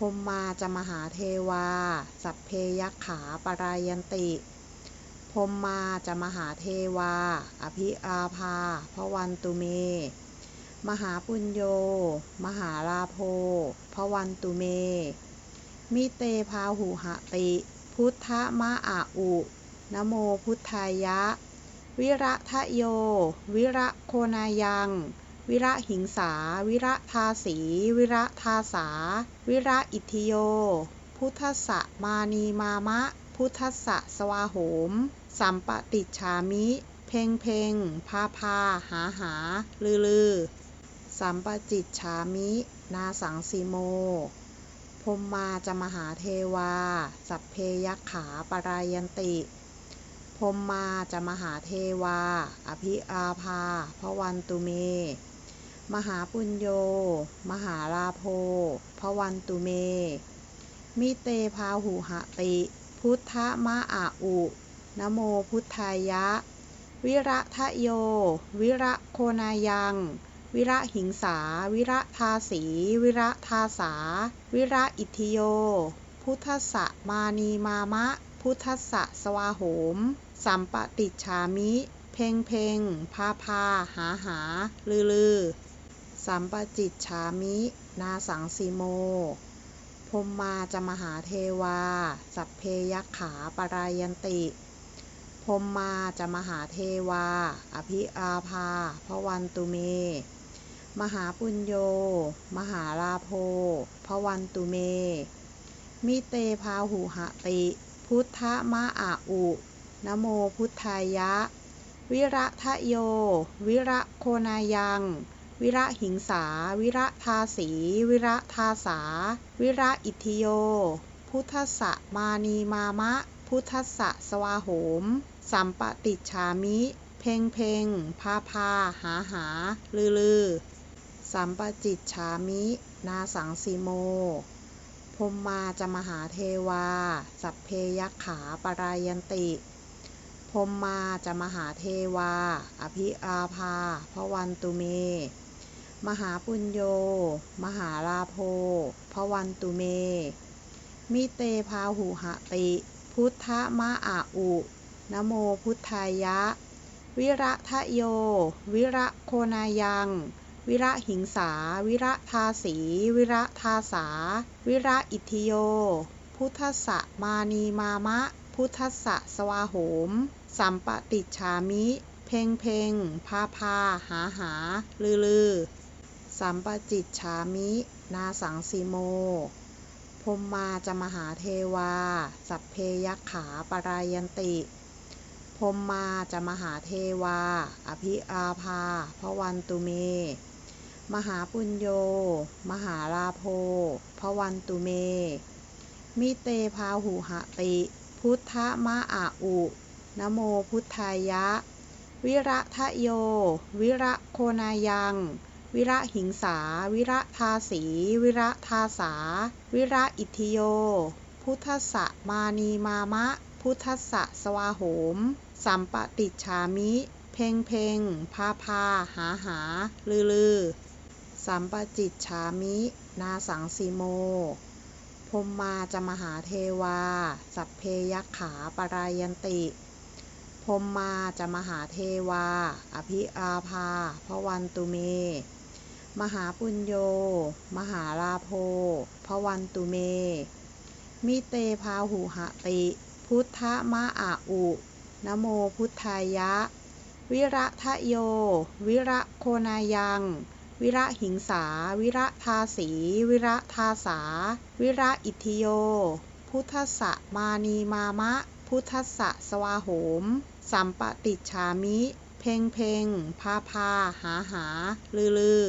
พรหมาจะมหาเทวา สัพเพยักขาปรายันติพรหมาจะมหาเทวา อภิอาภาพวันตุเม มหาปุญโย มหาลาโภพวันตุเม มิเตพาหุหติ พุทธมะอาอุนโมพุทธายะ วิระทะโย วิระโคนายัง วิระหิงสา วิระทาสี วิระทาสา วิระอิทิโย พุทธสะมานีมามะ พุทธสะสวาโหม สัมปติชามิ เพ่งเพ่งพาพา หาหา ลือลือ สัมปจิตฉามิ นาสังสีโมพรหมาจะมหาเทวา สัพเพยักขาปรายันติพรหมาจะมหาเทวา อภิอาภาพวันตุเม มหาปุญโย มหาลาโภพวันตุเม มิเตพาหุหติ พุทธมะอาอุ นโมพุทธายะ วิระทะโย วิระโคนายัง วิระหิงสา วิระทาสี วิระทาสา วิระอิทิโย พุทธะมานีมามะ พุทธะสวาโหม สัมปติชามิ เพ่งเพ่งพาพา หาหา ลือลือ สัมปจิตฉามิ นาสังสีโมพรหมาจะมหาเทวา สัพเพยักขาปรายันติพรหมาจะมหาเทวา อภิอาภาพวันตุเม มหาปุญโย มหาลาโภพวันตุเม มิเตพาหุหติ พุทธมะอาอุนโมพุทธายะ วิระทะโย วิระโคนายัง วิระหิงสา วิระทาสี วิระทาสา วิระอิทิโย พุทธสะมานีมามะ พุทธสะสวาโหม สัมปติชามิ เพ่งเพ่งพาพา หาหา ลือลือ สัมปจิตฉามิ นาสังสีโมพรหมาจะมหาเทวา สัพเพยักขาปรายันติพรหมาจะมหาเทวา อภิอาภาพวันตุเม มหาปุญโย มหาลาโภพวันตุเม มิเตพาหุหติ พุทธมะอาอุนโมพุทธายะ วิระทะโย วิระโคนายัง วิระหิงสา วิระทาสี วิระทาสา วิระอิทิโย พุทธสะมานีมามะ พุทธสะสวาโหม สัมปติชามิ เพ่งเพ่งพาพา หาหา ลือลือ สัมปจิตฉามิ นาสังสีโมพรหมาจะมหาเทวา สัพเพยักขาปรายันติพรหมาจะมหาเทวา อภิอาภาพวันตุเม มหาปุญโย มหาลาโภพวันตุเม มิเตพาหุหติ พุทธมะอาอุนโมพุทธายะ วิระทะโย วิระโคนายัง วิระหิงสา วิระทาสี วิระทาสา วิระอิทิโย พุทธะมานีมามะ พุทธะสวาโหม สัมปติชามิ เพ่งเพ่งพาพา หาหา ลือลือ สัมปจิตฉามิ นาสังสีโมพรหมาจะมหาเทวา สัพเพยักขาปรายันติพรหมาจะมหาเทวา อภิอาภาพวันตุเม มหาปุญโย มหาลาโภพวันตุเม มิเตพาหุหติ พุทธมะอาอุนโมพุทธายะ วิระทะโย วิระโคนายัง วิระหิงสา วิระทาสี วิระทาสา วิระอิทิโย พุทธสะมานีมามะ พุทธสะสวาโหม สัมปติชามิ เพ่งเพ่งพาพา หาหา ลือลือ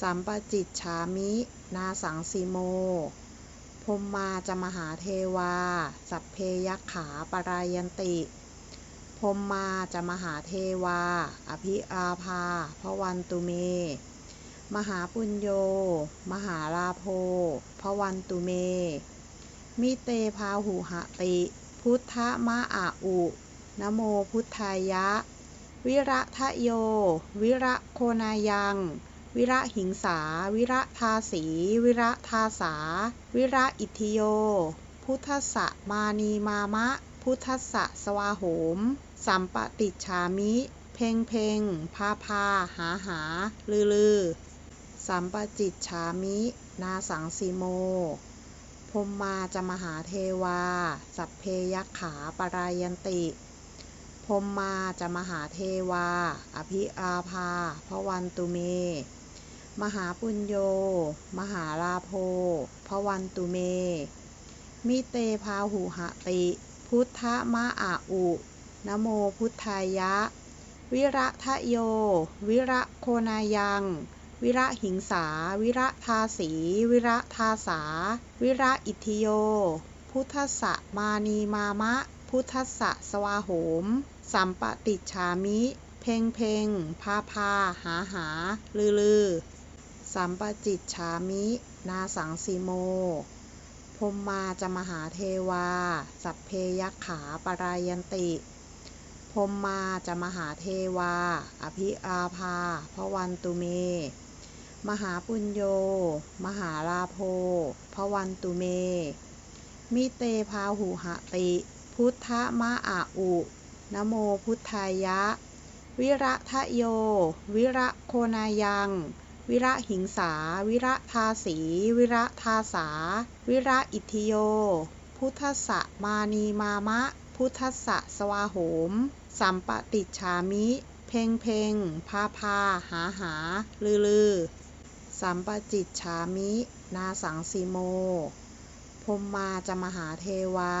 สัมปจิตฉามิ นาสังสีโมพรหมาจะมหาเทวา สัพเพยักขาปรายันติพรหมาจะมหาเทวา อภิอาภาพวันตุเม มหาปุญโย มหาลาโภพวันตุเม มิเตพาหุหติ พุทธมะอาอุนโมพุทธายะ วิระทะโย วิระโคนายัง วิระหิงสา วิระทาสี วิระทาสา วิระอิทิโย พุทธะมานีมามะ พุทธะสวาโหม สัมปติชามิ เพ่งเพ่งพาพา หาหา ลือลือ สัมปจิตฉามิ นาสังสีโมพรหมาจะมหาเทวา สัพเพยักขาปรายันติพรหมาจะมหาเทวา อภิอาภาพวันตุเม มหาปุญโย มหาลาโภพวันตุเม มิเตพาหุหติ พุทธมะอาอุ นโมพุทธายะ วิระทะโย วิระโคนายัง วิระหิงสา วิระทาสี วิระทาสา วิระอิทิโย พุทธะมานีมามะ พุทธะสวาโหม สัมปติชามิ เพ่งเพ่งพาพา หาหา ลือลือ สัมปจิตฉามิ นาสังสีโมพรหมาจะมหาเทวา สัพเพยักขาปรายันติพรหมาจะมหาเทวา อภิอาภาพวันตุเม มหาปุญโย มหาลาโภพวันตุเม มิเตพาหุหติ พุทธมะอาอุนโมพุทธายะ วิระทะโย วิระโคนายัง วิระหิงสา วิระทาสี วิระทาสา วิระอิทธิโย พุทธสะมานีมามะ พุทธสะสวาโหม สัมปติชามิ เพ่งเพ่งพาพา หาหา ลือลือ สัมปจิตฉามิ นาสังสีโมพรหมาจะมหาเทวา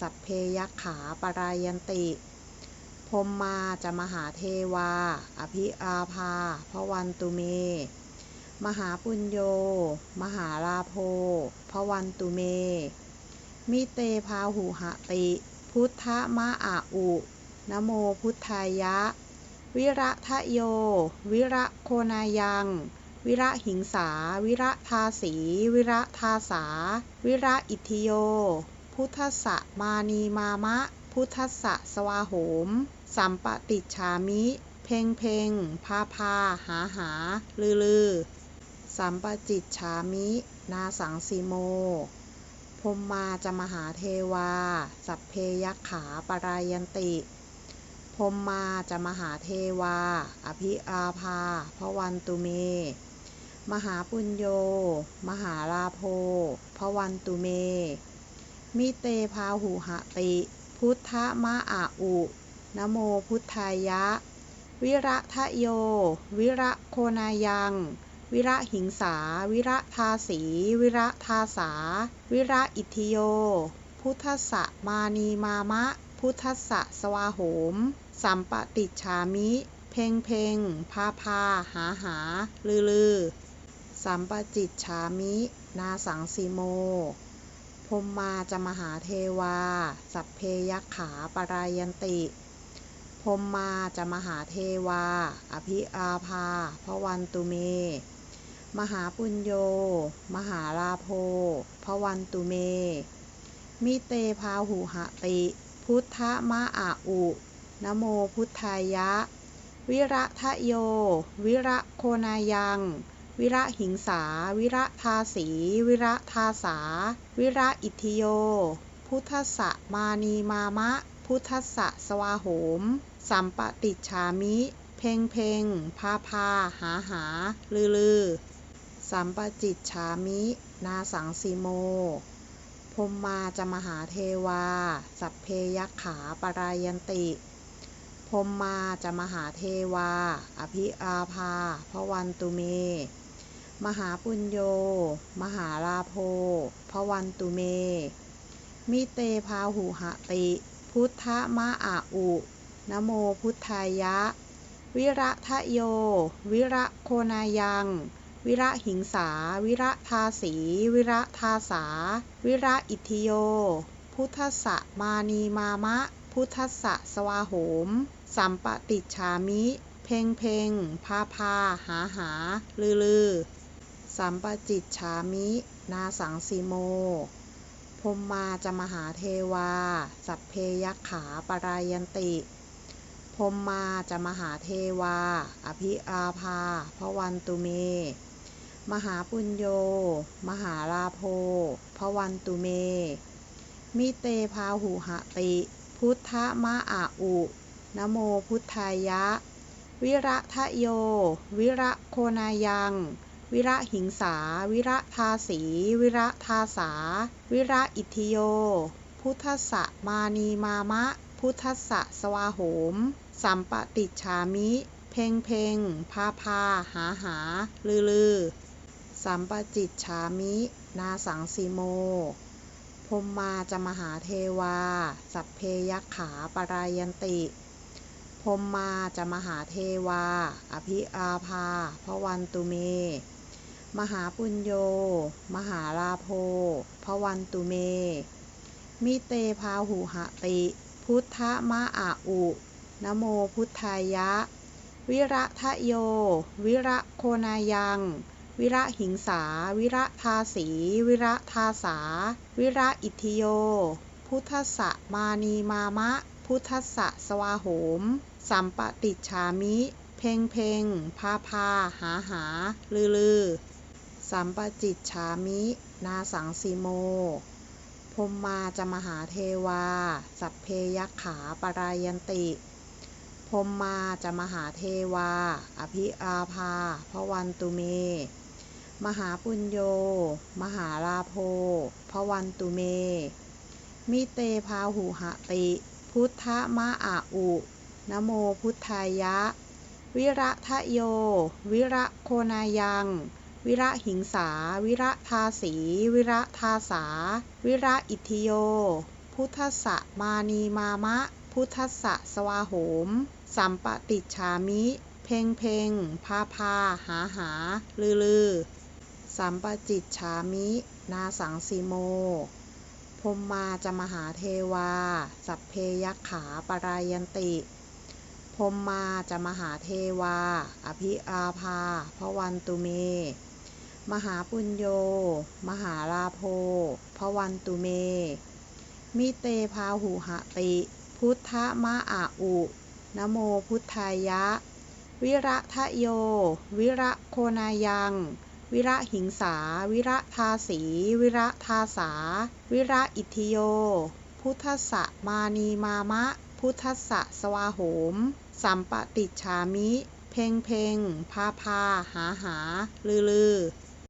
สัพเพยักขาปรายันติพรหมาจะมหาเทวา อภิอาภาพวันตุเม มหาปุญโย มหาลาโภพวันตุเม มิเตพาหุหติ พุทธมะอาอุนโมพุทธายะ วิระทะโย วิระโคนายัง วิระหิงสา วิระทาสี วิระทาสา วิระอิทิโย พุทธสะมานีมามะ พุทธสะสวาโหม สัมปติชามิ เพ่งเพ่งพาพา หาหา ลือลือ สัมปจิตฉามิ นาสังสีโมพรหมาจะมหาเทวา สัพเพยักขาปรายันติพรหมาจะมหาเทวา อภิอาภาพวันตุเม มหาปุญโย มหาลาโภพวันตุเม มิเตพาหุหติ พุทธมะอาอุนโมพุทธายะ วิระทะโย วิระโคนายัง วิระหิงสา วิระทาสี วิระทาสา วิระอิทธิโย พุทธะมานีมามะ พุทธะสวาโหม สัมปติชามิ เพ่งเพ่งพาพา หาหา ลือลือ สัมปจิตฉามิ นาสังสีโมพรหมาจะมหาเทวา สัพเพยักขาปรายันติพรหมาจะมหาเทวา อภิอาภาพวันตุเม มหาปุญโย มหาลาโภพวันตุเม มิเตพาหุหะติ พุทธมะอาอุนโมพุทธายะ วิระทะโย วิระโคนายัง วิระหิงสา วิระทาสี วิระทาสา วิระอิทิโย พุทธสะมานีมามะ พุทธสะสวาโหม สัมปติชามิ เพ่งเพ่งพาพา หาหา ลือลือ สัมปจิตฉามิ นาสังสีโมพรหมาจะมหาเทวา สัพเพยักขาปรายันติพรหมาจะมหาเทวา อภิอาภาพวันตุเม มหาปุญโย มหาลาโภพวันตุเม มิเตพาหุหติ พุทธมะอาอุนโมพุทธายะ วิระทะโย วิระโคนายัง วิระหิงสา วิระทาสี วิระทาสา วิระอิทิโย พุทธสะมานีมามะ พุทธสะสวาโหม สัมปติชฉามิ เพ่งเพ่งพาพาหาหา ลือลือ สัมปจิตฉามิ นาสังสีโมพมมาจะมหาเทวา สัพเพยักขาปรายันติพมมาจะมหาเทวา อภิอาภาพวันตุเม มหาปุญโย มหาลาโภพวันตุเม มิเตพาหุหติ พุทธมะอาอุ นโมพุทธายะ วิระทะโย วิระโคนายัง วิระหิงสา วิระทาสี วิระทาสา วิระอิทิโย พุทธะมานีมามะ พุทธะสวาโหม สัมปติชามิ เพ่งเพ่งพาพา หาหา ลือลือ สัมปจิตฉามิ นาสังสีโมพมมาจะมหาเทวา สัพเพยักขาปรายันติพมมาจะมหาเทวา อภิอาภาพวันตุเม มหาปุญโย มหาลาโภพวันตุเม มิเตพาหุหติ พุทธมะอาอุนโมพุทธายะ วิระทะโย วิระโคนายัง วิระหิงสา วิระทาสี วิระทาสา วิระอิทธิโย พุทธสะมานีมามะ พุทธสะสวาโหม สัมปติชฉามิ เพ่งเพ่งพาพา หาหา ลือลือ สัมปจิตฉามิ นาสังสีโมพมมาจะมหาเทวา สัพเพยักขาปรายันติพมมาจะมหาเทวา อภิอาภาพวันตุเม มหาปุญโย มหาลาโภพวันตุเม มิเตพาหุหติ พุทธมะอาอุนโมพุทธายะ วิระทะโย วิระโคนายัง วิระหิงสา วิระทาสี วิระทาสา วิระอิทิโย พุทธสะมานีมามะ พุทธสะสวาโหม สัมปติชฉามิ เพ่งเพ่งพาพา หาหา ลือลือ สัมปจิตฉามิ นาสังสีโมพมมาจะมหาเทวา สัพเพยักขาปรายันติพมมาจะมหาเทวา อภิอาภาพวันตุเม มหาปุญโย มหาลาโภพวันตุเม มิเตพาหุหติ พุทธมะอาอุนโมพุทธายะ วิระทะโย วิระโคนายัง วิระหิงสา วิระทาสี วิระทาสา วิระอิทธิโย พุทธะมานีมามะ พุทธะสวาโหม สัมปติชฉามิ เพ่งเพ่งพาพา หาหา ลือลือ